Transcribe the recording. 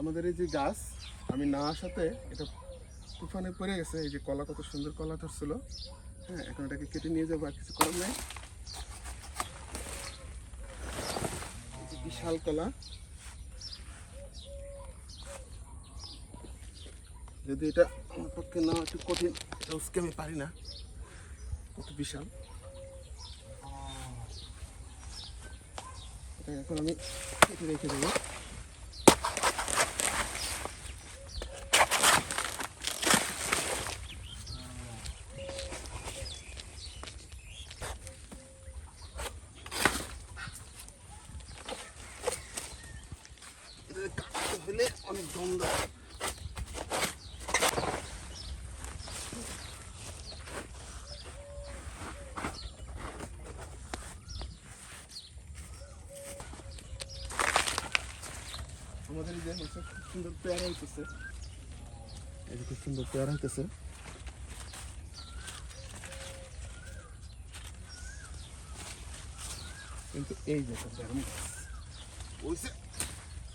আমাদের এই যে গাছ, আমি না আসাতে এটা তুফানে পড়ে গেছে, এই যে কলা কত সুন্দর কলা ধরছিল। হ্যাঁ এখন এটাকে কেটে নিয়ে যাব আর কিছু করার নাই। বিশাল কলা। যদি এটা আমার পক্ষে না, একটু কঠিন, এটা উসকে আমি পারি না। কত বিশাল। এখন আমি কেটে রেখে দেবো। কাটতে হলে অনেক দ্বন্দ্ব আমাদের এই যে মাছের খুব সুন্দর পেয়ারা হইতেছে এই যে খুব সুন্দর পেয়ারা হইতেছে কিন্তু এই যে একটা ব্যায়াম ওইসে